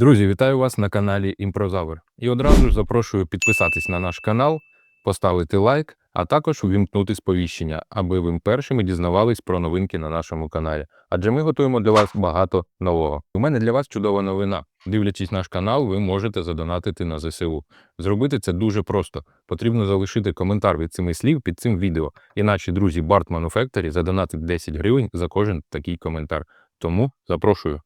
Друзі, вітаю вас на каналі Імпрозавр. І одразу ж запрошую підписатись на наш канал, поставити лайк, а також увімкнути сповіщення, аби ви першими дізнавались про новинки на нашому каналі. Адже ми готуємо для вас багато нового. У мене для вас чудова новина. Дивлячись наш канал, ви можете задонатити на ЗСУ. Зробити це дуже просто. Потрібно залишити коментар від цими слів під цим відео. І наші друзі Bart Manufactory задонатить 10 гривень за кожен такий коментар. Тому запрошую.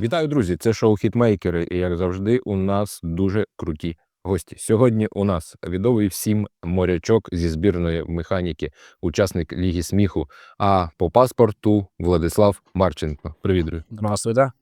Вітаю, друзі! Це шоу Хітмейкери, і як завжди, у нас дуже круті гості. Сьогодні у нас відомий всім морячок зі збірної механіки, учасник Ліги сміху. А по паспорту Владислав Марченко. Привіт, друзі. Здравствуйте.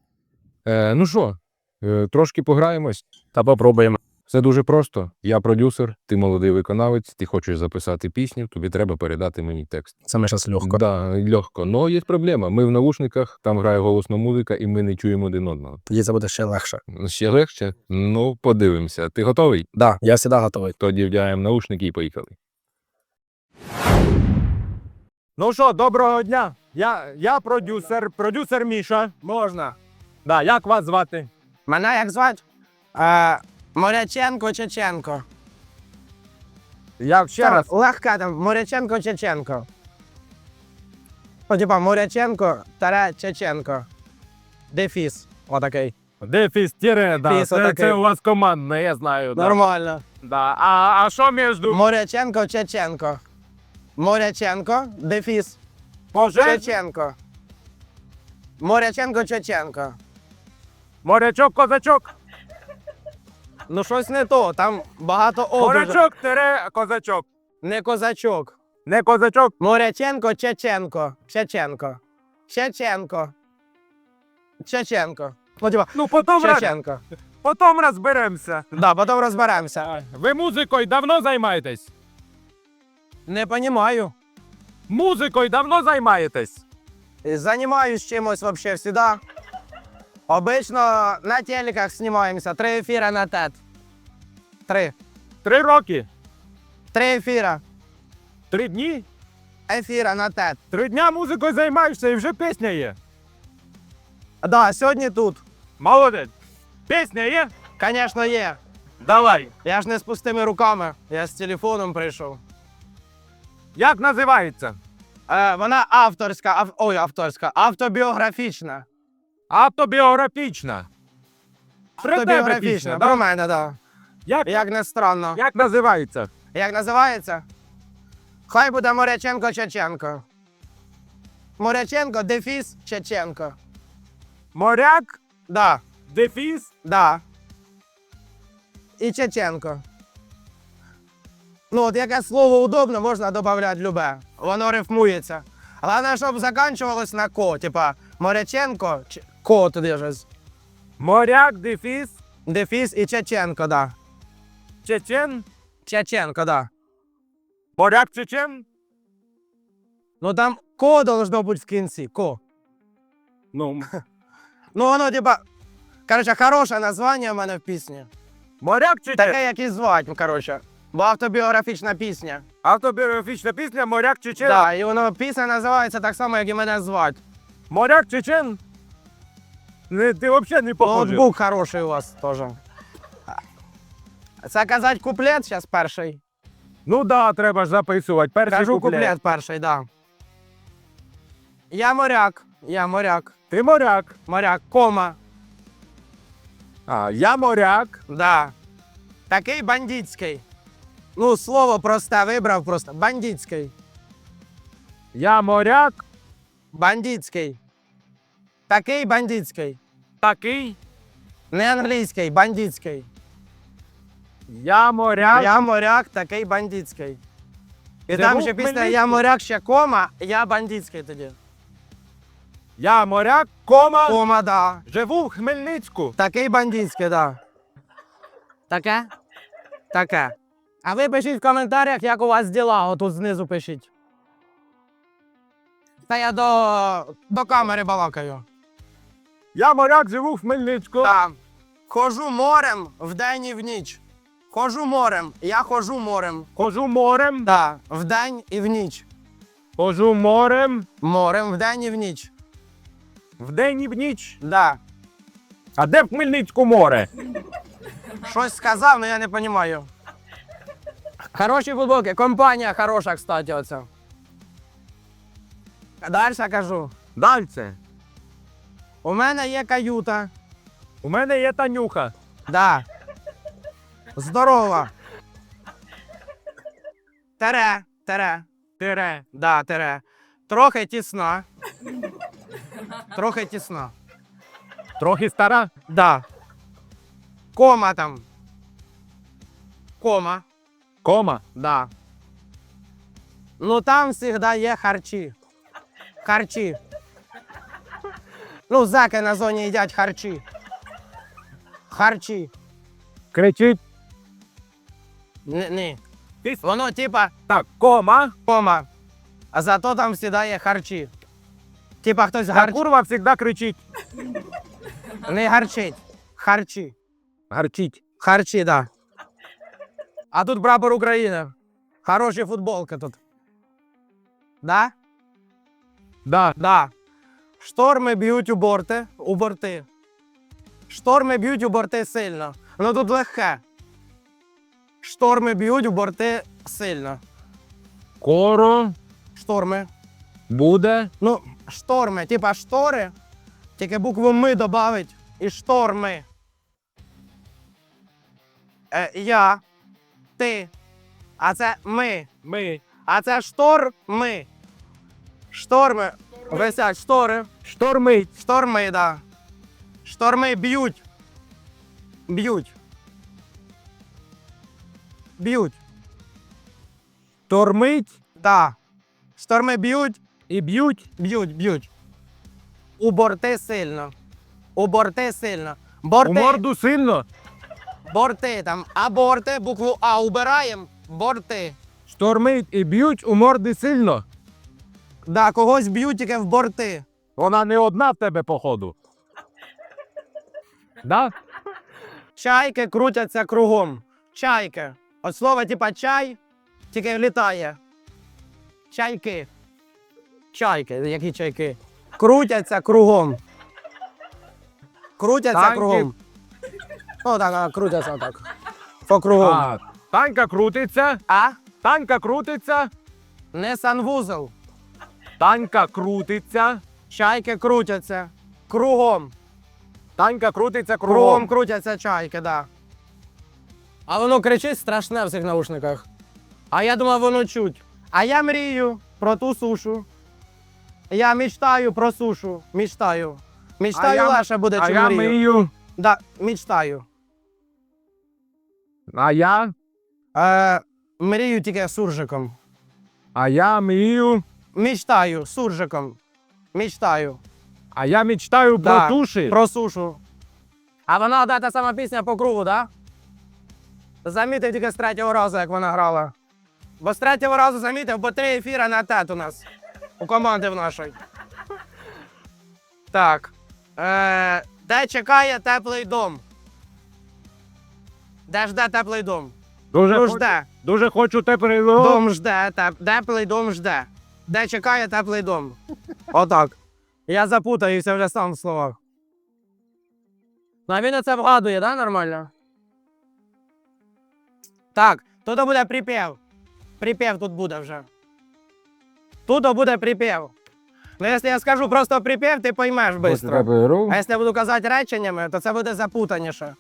Е, ну що, е, трошки пограємось. Та попробуємо. Все дуже просто. Я продюсер, ти молодий виконавець, ти хочеш записати пісню, тобі треба передати мені текст. Ми зараз легко. Да, легко. Но є проблема. Ми в наушниках, там грає голосна музика, і ми не чуємо один одного. Тоді це буде ще легше. Ще легше? Ну, подивимося. Ти готовий? Да, я завжди готовий. Тоді вдягаємо наушники і поїхали. Ну що, доброго дня. Я, я продюсер, продюсер Міша. Можна. Да, як вас звати? Мене як звати? Е, Моряченко Чеченко. Як ще Там раз? Легка там Моряченко Чеченко. Ну, типа Моряченко таре Чеченко. Дефіс. Отакий. Дефіс тіре, да. Фіс Це, отакий. це у вас командне, я знаю. Да. Нормально. Да. А, а що між Моряченко Чеченко. Моряченко, дефіс. Може? Чеченко. Моряченко Чеченко. Морячок, козачок. Ну щось не то, там багато образів. Морячок тире козачок. Не козачок. Не козачок. Моряченко Чеченко. Чеченко. Чеченко. Чеченко. Ну, типа, Ну, потім, раз, Чеченко. потім розберемося. Да, потім розберемося. Ви музикою давно займаєтесь? Не понімаю. Музикою давно займаєтесь? Занимаюсь чимось вообще всегда. Обично на телеках знімаємося. Три ефіра на тет. Три. Три роки. Три ефіра. Три дні. Ефіра на тет. Три дня музикою займаєшся і вже пісня є. Да, сьогодні тут. Молодець. Пісня є? Звісно, є. Давай. Я ж не з пустими руками. Я з телефоном прийшов. Як називається? Е, вона авторська, ав... ой, авторська, автобіографічна. Автобіографічна. Автобіографічна. Про да? мене, так. Як, Да. Як не странно. як називається? Як називається? Хай буде Моряченко Чеченко. Моряченко, дефіс Чеченко. Моряк, Да, дефіс, да. І Чеченко. Ну, от яке слово удобно, можна додати любе. Воно рифмується. Головне, щоб закінчувалось на ко. Типа Моряченко, Ч- ко туди ж. моряк, дефіс, Дефіс і Чеченко, да. чечен, Чеченко, да. моряк чечен. Ну там ко должно бути в кінці. Ко. Ну, Ну, воно, типа, короче, хороше названня в мене в пісні. моряк чечен. Таке, як і звать, короче. Бо автобіографічна пісня. Автобіографічна пісня Моряк чечен. Так, да, і воно пісня називається так само, як і мене звать. Моряк чечен. Не, ти взагалі не похожий. Ноутбук хороший у вас теж. Це казати куплет зараз перший. Ну да, треба ж записувати. Перший Кажу куплет. куплет перший, да. Я моряк. Я моряк. Ти моряк. Моряк, кома. А, я моряк. Да. Такий бандитський. Ну, слово просте вибрав просто. Бандитський. Я моряк. Бандитський. Такий бандитський. Такий. Не англійський, бандитський. Я моряк. Я моряк, такий бандитський. І Це там був ще після Хмельницький? Я моряк ще кома, я бандитський тоді. Я моряк, кома. Кома, да. Живу в Хмельницьку. Такий бандитський, да. Таке? Таке. А ви пишіть в коментарях, як у вас діла, отут знизу пишіть. Та я до, до камери балакаю. Я моряк живу в Хмельницьку. Так. Хожу морем вдень і в ніч. Хожу морем. Я хожу морем. Хожу морем. Так, вдень і в ніч. Хожу морем. Морем вдень і в ніч. Вдень і в ніч. Да. А де в Хмельницьку море? Щось сказав, але я не розумію. Хороші футболки. Компанія хороша, кстати, оця. Далі кажу. Дальше. У мене є каюта. У мене є Танюха. Да. Здорова. Тере, тере. Тире. Да, тере. Трохи тісна. Трохи тісна. Трохи стара. Да. Кома там. Кома. Кома. Да. Ну там завжди є харчі. Харчі. Ну, заки на зоні їдять харчі. Харчі. Кричить. Ні, ні. Тис- Воно типа Так, кома. кома. А зато там завжди є харчі. Типа хтось А гарч... курва завжди кричить. не гарчить. Харчі. Гарчить. Харчі, да. А тут прапор України. Хороші футболки тут. Да? Да. Да. Шторми б'ють у борти. У борти. Шторми б'ють у борти сильно. Ну тут легке. Шторми б'ють у борти сильно. Коро Шторми. буде. Ну, шторми, типа штори. Тільки букву ми додавить. І шторми. Е, я. Ти. А це ми. Ми. А це шторми. Шторми. Висять штори. Штормить. Шторми, да. Шторми б'ють. Б'ють. Б'ють. Тормить Да. Шторми б'ють, і б'ють. б'ють, б'ють. У борти сильно. У борти сильно. Борти, У морду сильно. борти там. А борти, букву А убираємо. Борти. Штормить і б'ють у морди сильно. Да, когось б'ють тільки в борти. Вона не одна в тебе, походу. Да? Чайки крутяться кругом. Чайки. От слово типа чай, тільки літає. Чайки. Чайки, які чайки? Крутяться кругом. Крутяться Танки. кругом. Ну так, а, крутяться так. По кругом. А? А, танка крутиться. Танка крутиться. Не санвузол. Танка крутиться. Чайки крутяться. Кругом. Танка крутиться Кругом кругом. крутяться чайки, да. А воно кричить страшне в цих наушниках. А я думав, воно чуть. А я мрію про ту сушу. Я мечтаю про сушу. Мечтаю. Мечтаю я- легше буде, А чим я мрію. мию. Да, мечтаю. А я. Е, мрію тільки суржиком. А я мию. Мечтаю суржиком. Мечтаю. А я мечтаю Да, про туші. Про сушу. А вона одна та сама пісня по кругу, да? Замітив тільки з третього разу, як вона грала. Бо з третього разу замітив, бо три ефіри на тет у нас. У команди в нашої. Так. Е, де чекає теплий дом? Де жде теплий дом? Дуже, Ну хоч- жде. дуже хочу теплий дом. Дом жде, теп... теплий дом жде. Де чекає теплий дом. Отак. Я запутаюся вже сам в словах. Ну, а він це вгадує, да, нормально? Так, тут буде припів. Припів тут буде вже. Тут буде припів. Ну, якщо я скажу просто припів, ти поймеш швидко. А якщо я буду казати реченнями, то це буде запутаніше.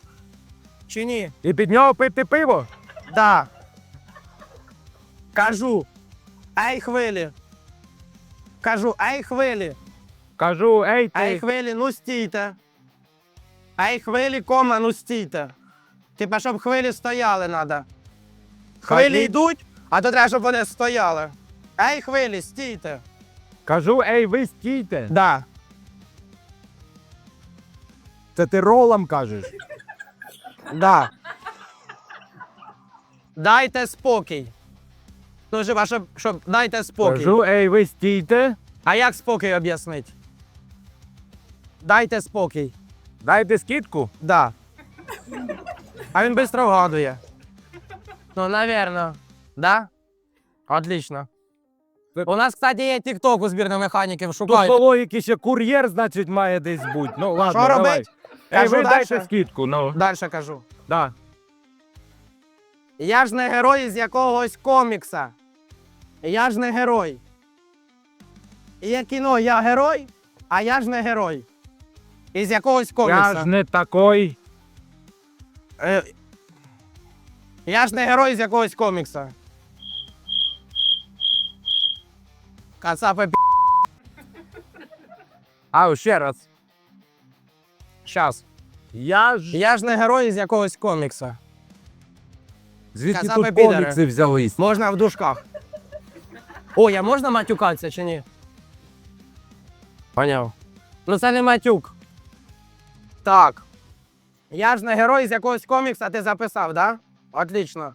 Чи ні? І під нього пити пиво. Да. Кажу. Ей, хвилі. Кажу, ей, хвилі. Кажу, ей ти. Ей, хвилі, ну стійте. Ей, хвилі, кома, ну стійте. Типа, щоб хвилі стояли треба. Хвилі Кажи. йдуть, а то треба, щоб вони стояли. Ей, хвилі, стійте. Кажу, ей, ви стійте. Да. Це ти ролам кажеш. Да. Дайте спокій. Ну, щоб, щоб, щоб дайте спокій. Кажу, ей, ви стійте. А як спокій об'яснити? Дайте спокій. Дайте скидку. Да. А він швидко вгадує. Ну, навірно. Да? Отлично. Це- У нас, кстати, є TikTok у збірної механіків. Тут по логіки ще кур'єр, значить, має десь бути. Ну ладно, Що давай. робить? Ей, Кажу ви дайте дальше. скидку, ну. Далі кажу. Да. Я ж не герой з якогось комікса. Я ж не герой. Є кіно Я герой, а я ж не герой. Із якогось комікса. Я ж не такой. Е, Я ж не герой з якогось комікса. Кацапи пі. А, ще раз. Щас. Я ж. Я ж не герой з якогось комікса. Звідки Казали тут підари. комікси взялись? Можна в дужках. О, я можна матюкатися чи ні? Поняв. Ну це не матюк. Так. Я ж не герой з якогось комікса, ти записав, да? Отлично.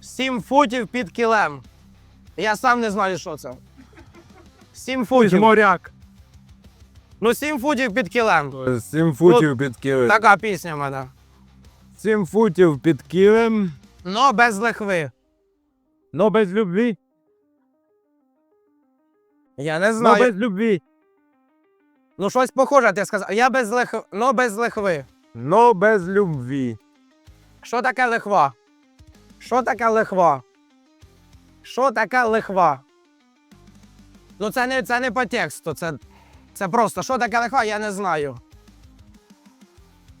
Сім футів під кілем. Я сам не знаю, що це. Сім футів. Моряк. Ну, сім футів під кілем. Сім футів під килим. Така пісня в мене. Сім футів під килим. Но без лихви. Но без любві. Я не Но знаю. без любві. Ну, щось похоже, ти сказав. Я без лихви. Но без лихви. Но без любві. Що таке лихва? Що таке лихва? Що таке лихва? Ну, це не, це не по тексту, це, це просто що таке лихва, я не знаю.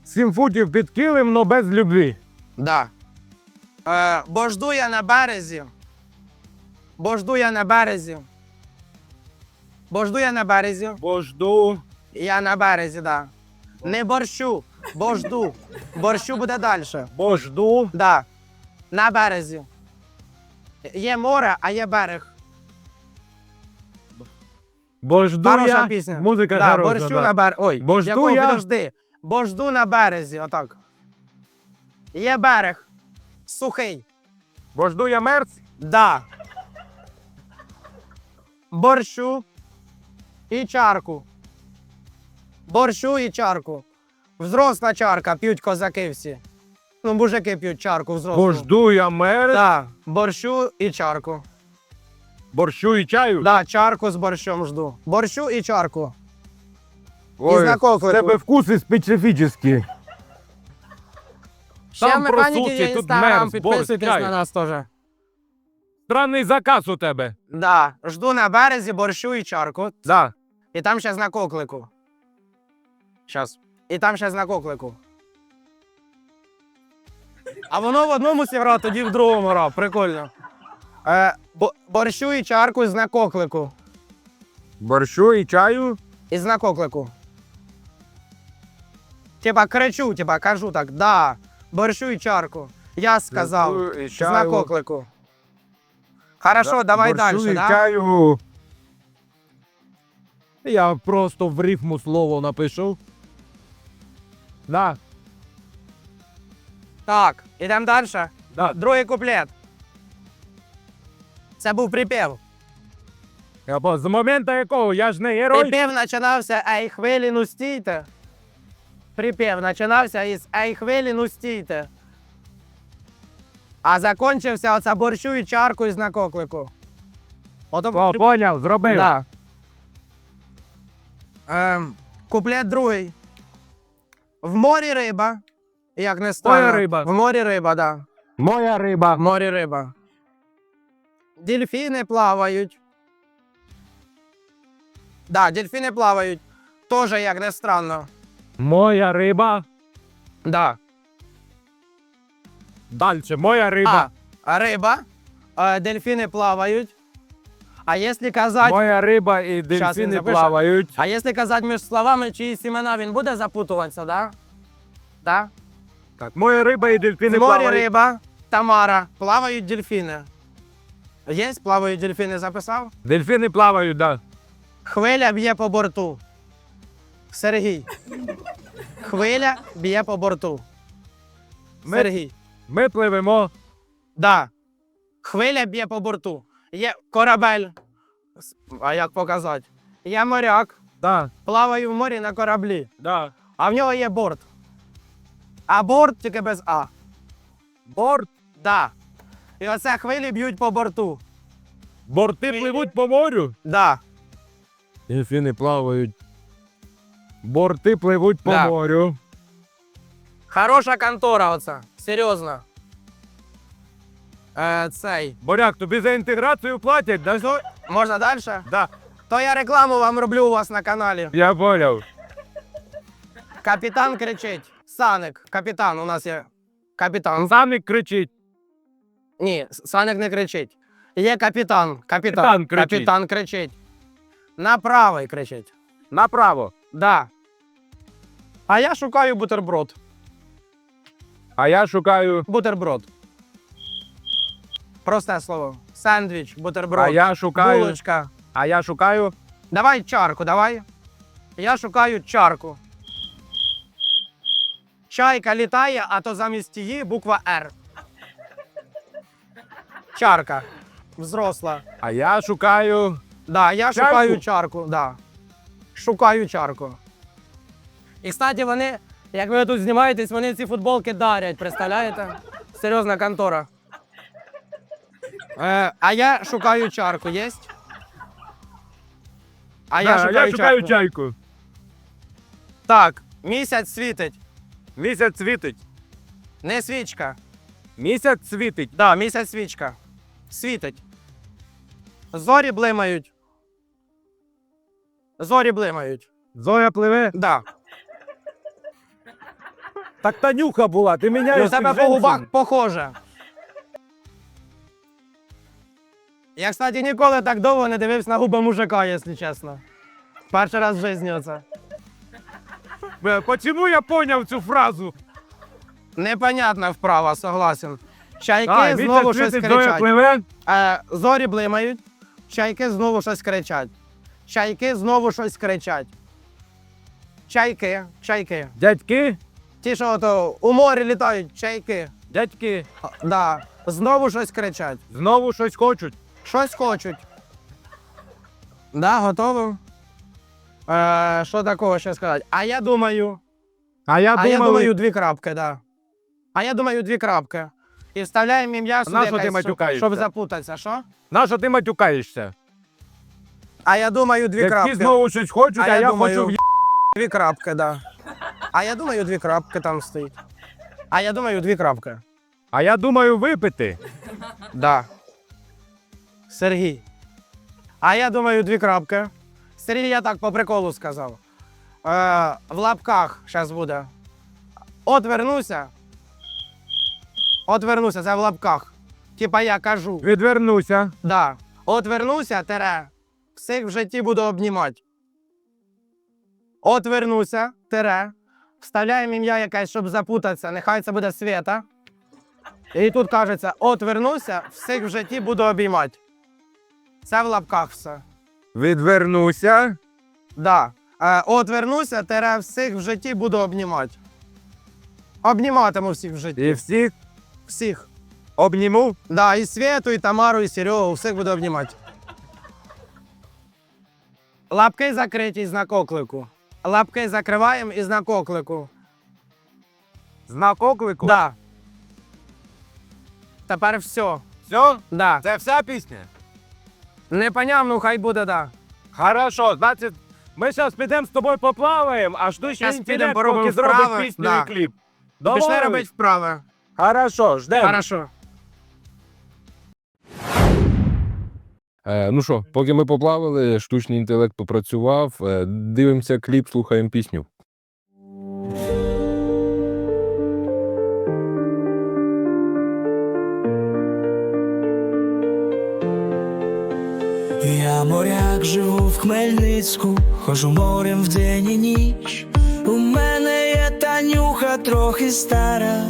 Сім футів під килим, но без любві. Да. Е, бо жду я на березі. Бо жду я на березі. Бо жду я на березі. Бо жду. Я на березі, да. Не борщу, бо жду. Борщу буде далі. Бо жду. Да. На березі. Є море, а є берег. Бо жду Хороша я. пісня. Музика да, хороша, борщу да. на березі. Ой, Бо жду якого, я- Подожди. Бо жду на березі, отак. Є берег. Сухий. Бо жду я мерц. Да. Борщу і чарку. Борщу і чарку. Взросла чарка, п'ють козаки всі. Ну, мужики п'ють чарку взрослу. Бо жду я мерц. Да, борщу і чарку. Борщу і чаю. Да, чарку з борщом жду. Борщу і чарку. Ой, на коклику. в тебе вкуси специфічні. Ще Там механіки є тут інстаграм, мерз, борщ, чай. на нас теж. Странний заказ у тебе. Да, жду на березі борщу і чарку. Да. І там ще знак оклику. Щас. І там ще знак оклику. А воно в одному зіграв, тоді в другому грав. Прикольно. Е, бо- борщу і чарку і знак оклику. Борщу і чаю. І знак оклику. Типа кричу, типа кажу так, да, борщу і чарку. Я сказав. Борщу і Знак чаю. оклику. Хорошо, давай Борщу далі, і да? чаю. Я просто в рифму слово напишу. Да. Так, ідемо далі. Да. Другий куплет. Це був припів. Я по- з моменту якого я ж не герой. Припів починався Ей хвилі, ну стійте. Припів починався із Ей хвилі, ну стійте. А закінчився оце борщу і чарку із накоклику. Ото О, поняв, зробив. Да. Ем, куплет другий. В морі риба. Як не странно. риба. В морі риба, да. Моя риба. В морі риба. Дельфіни плавають. Да, дельфіни плавають. Тоже, як не странно. Моя риба. Да. Дальше, моя риба. А, риба. Е, дельфіни плавають. А якщо казати. Моя риба і Щас він дельфіни запише. плавають. А якщо казати між словами чиїсь імена, він буде запутуватися, да? Да? Так, моя риба і дельфіни В морі плавають. риба, Тамара, плавають дельфіни. Є, плавають дельфіни, записав? Дельфіни плавають, да. Хвиля б'є по борту. Сергій. Хвиля б'є по борту. Ми- Сергій. Ми пливемо. Да. Хвиля б'є по борту. Є корабель. С- А як показати? Є моряк. Да, плаваю в морі на кораблі, да. а в нього є борт. А борт тільки без А. Борт. Да. І оце хвилі б'ють по борту. Борти пливуть по морю. Да. Дельфіни плавають. Борти пливуть по Да. морю. Хороша контора оця. Серйозно. Е, цей. Боряк, тобі за інтеграцію платять, да? Можна далі? Да. То я рекламу вам роблю у вас на каналі. Я поняв. Капітан кричить. Саник, капітан, у нас є. Капітан. Саник кричить. Ні, Саник не кричить. Є капітан. Капітан. Капітан кричить. Капітан кричить. На правий кричить. Направо. Да. А я шукаю бутерброд. А я шукаю. Бутерброд. Просте слово. Сендвіч, бутерброд. А я шукаю. Булочка. А я шукаю. Давай чарку, давай. Я шукаю чарку. Чайка літає, а то замість її буква Р. Чарка. Взросла. А я шукаю. Да, я Чарку? шукаю чарку, да. Шукаю чарку. І, кстати, вони, як ви тут знімаєтесь, вони ці футболки дарять, представляєте? Серйозна контора. Е, а я шукаю чарку, єсть? А я, шукаю, я шукаю чарку. чайку. Так, місяць світить. Місяць світить. Не свічка. Місяць світить. Да, місяць свічка. Світить. Зорі блимають. Зорі блимають. Зоя пливе. Да. Так Танюха була, ти міняєш. у тебе по губах похоже. Я, кстати, ніколи так довго не дивився на губи мужика, якщо чесно. Перший раз в житті оце. Бе, Почему я поняв цю фразу? Непонятна вправа, согласен. Чайки А, знову щось світить, кричать. пливе. Е, зорі блимають, чайки знову щось кричать. Чайки знову щось кричать. Чайки, чайки. Дядьки, Ті, що ото у морі літають, чайки. дядьки, А, Да. Знову щось кричать. знову щось хочуть. Щось хочуть. Да, готово. Е, що такого ще сказати? А я думаю. А я а я думаю, дві крапки, да. А я думаю, дві крапки. І вставляємо ім'я сюди, на ти щоб, матюкаєшся? щоб запутатися, що? на що ти матюкаєшся? А я думаю, дві Дядьки крапки. знову щось хочуть, а, А я я, думаю, хочу в Дві крапки, да. А я думаю, дві крапки там стоїть. А я думаю, дві крапки. А я думаю випити. Да. Сергій. А я думаю, дві крапки. Сергій, я так по приколу сказав. Е, в лапках зараз буде. От вернуся. От вернуся, це в лапках. Типа я кажу. Відвернуся. Да. От вернуся, тере. Всіх в житті буду обнімати. От вернуся, тере. Вставляємо ім'я якесь, щоб запутатися. Нехай це буде Света. І тут кажеться: от вернуся, всіх в житті буду обіймати. Це в лапках все. Відвернуся. Да. Е, от вернуся, тере всіх в житті буду обнімати. Обніматиму всіх в житті. І всіх Всіх. обніму. Да, і Свету, і Тамару, і Серегу, всіх буду обнімати. Лапки закриті знак оклику. Лапки закриваємо і знак оклику. Знак оклику. Да. Тепер все. Все? Да. Це вся пісня? Непонятно, хай буде да. Хорошо, значить, ми зараз підемо з тобою поплаваємо, а жду ще Щас підемо поробимо поки зробить вправи. пісню Да. і кліп. Пішли Домовились? робити вправи. Хорошо, ждемо. Хорошо. Ну що, поки ми поплавали, штучний інтелект попрацював. Е, дивимося кліп, слухаємо пісню. Я моряк живу в Хмельницьку, хожу морем вдень і ніч. У мене є танюха трохи стара.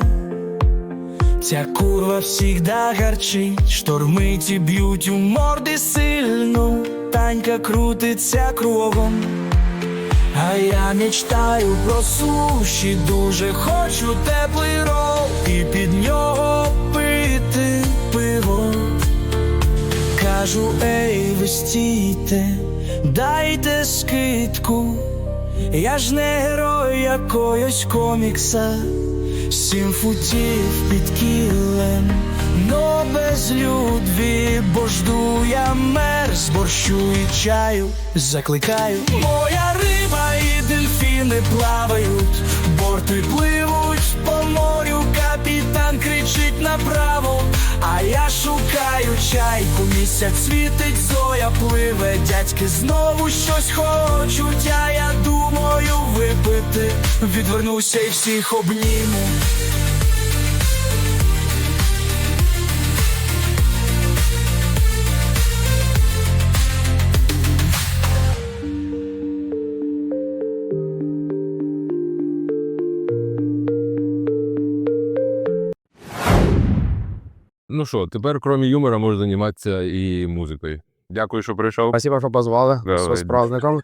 Ця курва всігда гарчить, штормить і б'ють у морди сильно. Танька крутиться кругом. А я мечтаю про суші, дуже хочу теплий рол і під нього пити пиво. Кажу, ей, ви стійте, дайте скидку. Я ж не герой якогось комікса, сім футів під кілем, но без людві, бо жду я з борщу і чаю, закликаю. Моя риба і дельфіни плавають, борти пливуть по морю, капітан кричить направо, а я шукаю чайку, місяць світить, зоя пливе, дядьки знову щось хочуть, а я думаю випити, відвернуся і всіх обніму. Ну що, тепер, крім юмора, можна займатися і музикою. Дякую, що прийшов. Спасибо, що позвали. Давай. Все з праздником.